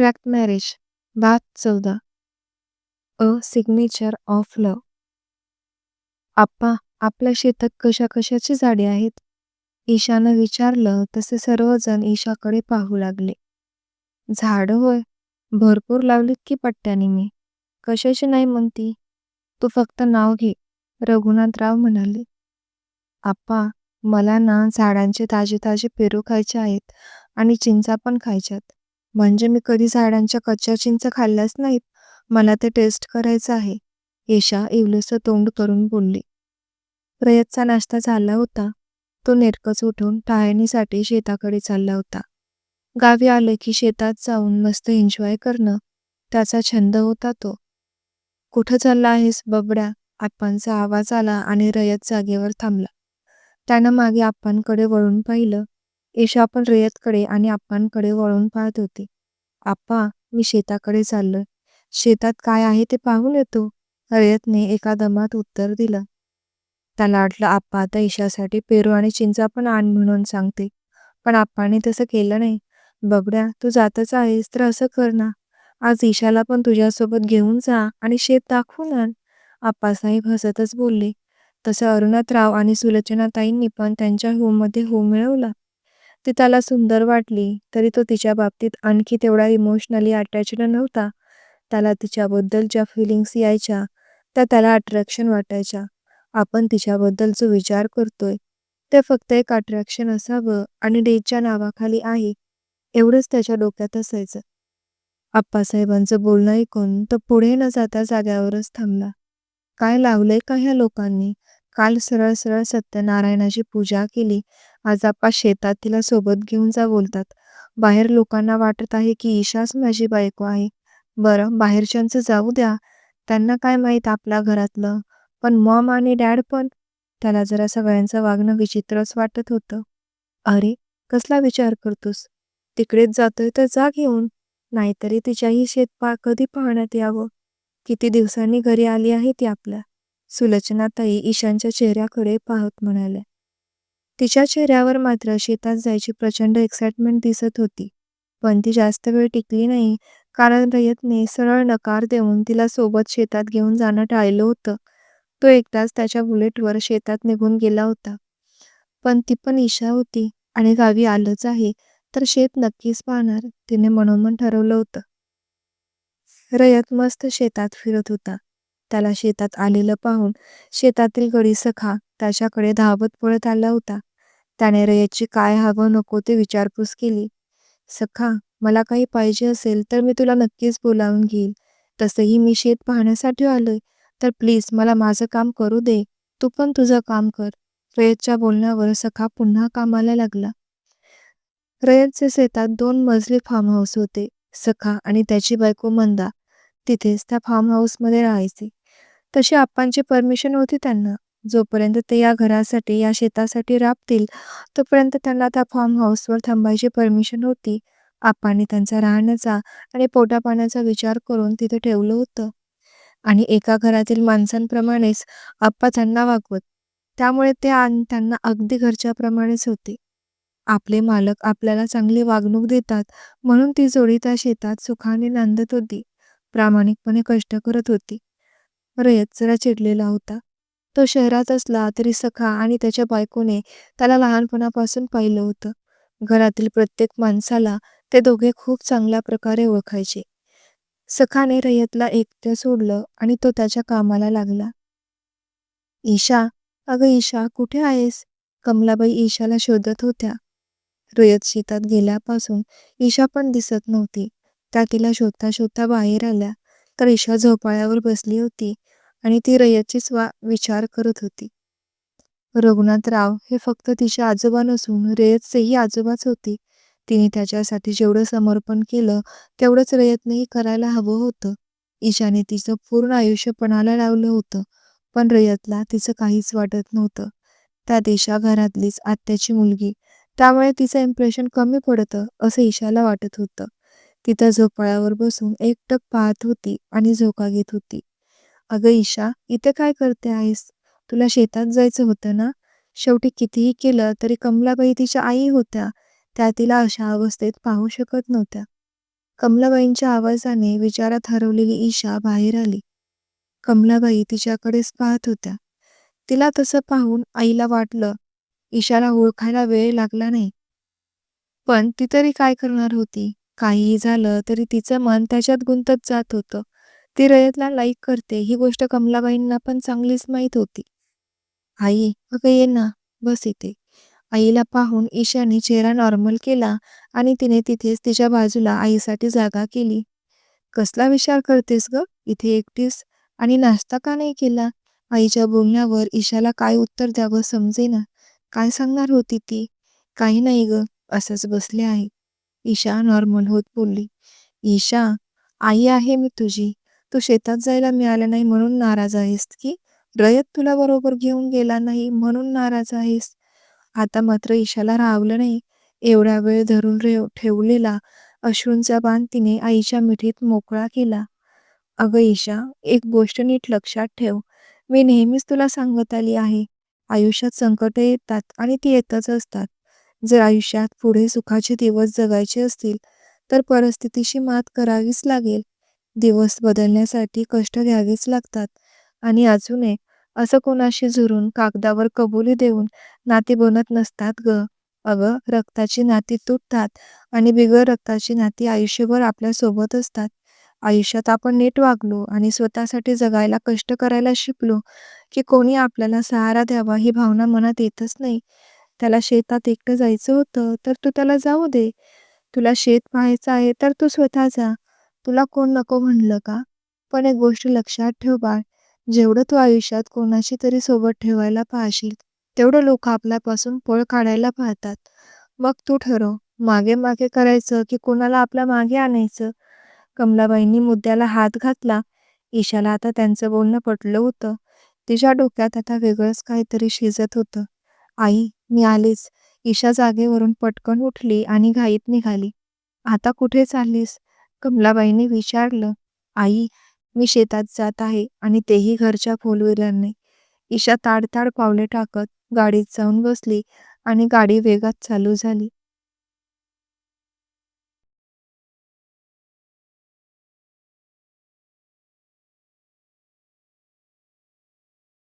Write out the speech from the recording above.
Contract marriage भाग चौदा. A signature of love आप्पा आपल्या शेतात कशा कशाची झाडे आहेत? ईशानं विचारलं तसे सर्वजण ईशाकडे पाहू लागले. झाड होय भरपूर लावलीत की पट्ट्याने मी. कशाची नाही म्हणती? तू फक्त नाव घे रघुनाथराव म्हणाले. आप्पा मला ना झाडांचे ताजे ताजे पेरू खायचे आहेत आणि चिंचा पण खायच्यात. म्हणजे मी कधी झाडांच्या कच्च्या चिंच खाल्ल्याच नाहीत. मला ते टेस्ट करायचं आहे. येशा इवलंसं तोंड करून बोलली. रयतचा नाश्ता झाला होता. तो नेरकच उठून टाळणीसाठी शेताकडे चालला होता. गावी आले की शेतात जाऊन मस्त एन्जॉय करणं. त्याचा छंद होता तो. कुठं चालला आहेस बबड्या? आप्पांचा आवाज आला आणि रयत जागेवर थांबला. त्यानं मागे आप्पांकडे वळून पाहिलं. ईशा पण रयतकडे आणि आप्पांकडे वळून पाहत होती. आप्पा मी शेताकडे चाललोय शेतात काय आहे ते पाहून येतो. रयतने एका दमात उत्तर दिलं. त्याला वाटलं आप्पा आता ईशासाठी पेरू आणि चिंचा पण आण म्हणून सांगते. पण आप्पाने तसं केलं नाही. बघड्या तू जातच आहेस तर असं कर ना. आज ईशाला पण तुझ्यासोबत घेऊन जा आणि शेत दाखवून आण. आप्पासाहेब हसतच बोलले. तसं अरुणातराव आणि सुलोचनाताईंनी पण त्यांच्या होममध्ये हो मिळवला. ती त्याला सुंदर वाटली तरी तो तिच्या बाबतीत आणखी तेवढा इमोशनली अटॅच्ड नव्हता. त्याला तिच्याबद्दल ज्या फिलिंग्स यायच्या त्या त्याला अट्रॅक्शन वाटायच्या. आपण तिच्याबद्दल जो विचार करतोय. ते फक्त एक अट्रॅक्शन असावं आणि डेटच्या नावाखाली आहे. एवढंच त्याच्या डोक्यात असायचं. आप्पासाहेबांचं बोलणं ऐकून तो पुढे न जाता जाग्यावरच थांबला. काय लावलंय का ह्या लोकांनी? काल सरळ सरळ सत्यनारायणाची पूजा केली. आज आप्पा शेतात तिला सोबत घेऊन जा बोलतात. बाहेर लोकांना वाटत आहे की ईशाच माझी बायको आहे. बरं बाहेरच्यांचं जाऊ द्या. त्यांना काय माहीत आपल्या घरातलं? पण मॉम आणि डॅड पण? त्याला जरा सगळ्यांचं वागणं विचित्रच वाटत होतं. अरे कसला विचार करतोस? तिकडेच जातोय तर जा घेऊन. नाहीतरी तिच्याही शेत पा कधी पाहण्यात यावं? किती दिवसांनी घरी आली आहे ती आपल्या? सुलचनाताई ईशांच्या चेहऱ्याकडे पाहत म्हणाल्या. तिच्या चेहऱ्यावर मात्र शेतात जायची प्रचंड एक्साइटमेंट दिसत होती. पण ती जास्त वेळ टिकली नाही कारण रयतने सरळ नकार देऊन तिला सोबत शेतात घेऊन जाणं टाळलं होतं. तो एकदाच त्याच्या बुलेटवर शेतात निघून गेला होता. पण ती पण ईशा होती आणि गावी आलंच आहे तर शेत नक्कीच पाहणार तिने मनोमन ठरवलं होतं. रयत मस्त शेतात फिरत होता. त्याला शेतात आलेलं पाहून शेतातील गडी सखा त्याच्याकडे धावत पळत आला होता. त्याने रयतची काय हवं नको ते विचारपूस केली. सखा मला काही पाहिजे असेल तर मी तुला नक्कीच बोलावून घेईल. तसंही मी शेत पाहण्यासाठी आलोय. तर प्लीज मला माझं काम करू दे. तू पण तुझं काम कर. रयतच्या बोलण्यावर सखा पुन्हा कामाला लागला. रयतचे शेतात दोन मजली फार्म हाऊस होते. सखा आणि त्याची बायको मंदा. तिथेच त्या फार्म हाऊसमध्ये राहायचे. तशी आप्पांची परमिशन होती त्यांना. जोपर्यंत ते या घरासाठी या शेतासाठी राबतील तोपर्यंत त्यांना त्या फार्म हाऊसवर थांबायची परमिशन होती. आप्पांनी त्यांचा राहण्याचा आणि पोटापाण्याचा विचार करून तिथे ठेवलं होतं. आणि एका घरातील माणसांप्रमाणेच आप्पा त्यांना वागवत. त्यामुळे ते त्यांना अगदी घरच्याप्रमाणेच होते. आपले मालक आपल्याला चांगली वागणूक देतात म्हणून ती जोडी त्या शेतात सुखाने नांदत होती. प्रामाणिकपणे कष्ट करत होती. रयत जरा चिडलेला होता. तो शहरात असला तरी सखा आणि त्याच्या बायकोने त्याला लहानपणापासून पाहिलं होतं. घरातील प्रत्येक माणसाला ते दोघे खूप चांगल्या प्रकारे ओळखायचे. सखाने रयतला एकटं सोडलं आणि तो त्याच्या कामाला लागला. ईशा अगं ईशा कुठे आहेस? कमलाबाई ईशाला शोधत होत्या. रयत शेतात गेल्यापासून ईशा पण दिसत नव्हती. त्या तिला शोधता शोधता बाहेर आल्या. तर ईशा झोपाळ्यावर बसली होती. आणि ती रयतचीच वा विचार करत होती. रघुनाथराव हे फक्त तिचे आजोबा नसून रयतचेही आजोबाच होते. तिने त्याच्यासाठी जेवढं समर्पण केलं तेवढंच रयतनेही करायला हवं होतं. ईशाने तिचं पूर्ण आयुष्य पणाला लावलं होतं पण रयतला तिचं काहीच वाटत नव्हतं. त्या देशा घरातलीच आत्याची मुलगी त्यामुळे तिचं इम्प्रेशन कमी पडतं असं ईशाला वाटत होतं. तिथं झोपाळ्यावर बसून एकटक पाहत होती आणि झोका घेत होती. अगं ईशा इथे काय करते आहेस तुला शेतात जायचं होतं ना शेवटी कितीही केलं तरी कमलाबाई तिच्या आई होत्या त्या तिला अशा अवस्थेत पाहू शकत नव्हत्या कमलाबाईंच्या आवाजाने विचारात हरवलेली ईशा बाहेर आली. कमलाबाई तिच्याकडेच पाहत होत्या. तिला तसं पाहून आईला वाटलं ईशाला ओळखायला वेळ लागला नाही. पण ती तरी काय करणार होती? काहीही झालं तरी तिचं मन त्याच्यात गुंतत जात होतं. ती रयतला लाईक करते ही गोष्ट कमलाबाईंना पण चांगलीच माहीत होती. आई, अगं ये ना, बस इथे. आईला पाहून ईशाने चेहरा नॉर्मल केला आणि तिने तिथेच तिच्या बाजूला आईसाठी जागा केली. कसला विचार करतेस ग इथे एकटीस? आणि नाश्ता का नाही केला? आईच्या बोलण्यावर ईशाला काय उत्तर द्यावं समजेना. काय सांगणार होती ती? काही नाही ग, असंच बसले आहे. ईशा नॉर्मल होत बोलली. ईशा, आई आहे मी तुझी. तू शेतात जायला मिळालं नाही म्हणून नाराज आहेस की? रयत तुला बरोबर घेऊन गेला नाही म्हणून नाराज आहेस? आता मात्र ईशाला राहवलं नाही. एवढा वेळ धरून ठेवलेला अश्रूंचा बाण तिने आईच्या मिठीत मोकळा केला. अगं ईशा, एक गोष्ट नीट लक्षात ठेव. मी नेहमीच तुला सांगत आली आहे. आयुष्यात संकट येतात आणि ती येतच असतात. जर आयुष्यात पुढे सुखाचे दिवस जगायचे असतील तर परिस्थितीशी मात करावीच लागेल. दिवस बदलण्यासाठी कष्ट घ्यावेच लागतात. आणि अजून एक, असं कोणाशी झुरून कागदावर कबुली देऊन नाती बनत नसतात ग. अगं, रक्ताची नाती तुटतात आणि बिगर रक्ताची नाती आयुष्यभर आपल्यासोबत असतात. आयुष्यात आपण नीट वागलो आणि स्वतःसाठी जगायला कष्ट करायला शिकलो की कोणी आपल्याला सहारा द्यावा ही भावना मनात येतच नाही. त्याला शेतात एकटं जायचं होतं तर तू त्याला जाऊ दे. तुला शेत पाहायचं आहे तर तू स्वतः जा. तुला कोण नको म्हणलं का? पण एक गोष्ट लक्षात ठेव बाळ, जेवढं तू आयुष्यात कोणाशी तरी सोबत ठेवायला पाहशील तेवढं लोक आपल्यापासून पळ काढायला पाहतात. मग तू ठरव, मागे मागे करायचं की कोणाला आपल्या मागे आणायचं? कमलाबाईंनी मुद्द्याला हात घातला. ईशाला आता त्यांचं बोलणं पटलं होतं. तिच्या डोक्यात आता वेगळंच काहीतरी शिजत होतं. आई, मी आलीच ईशा जागेवरून पटकन उठली आणि घाईत निघाली. आता कुठे चाललीस? कमलाबाईंनी विचारलं. आई, मी शेतात जात आहे आणि तेही घरच्या फोर व्हीलरने. ईशा ताडताड पावले टाकत गाडीत जाऊन बसली आणि गाडी वेगात चालू झाली.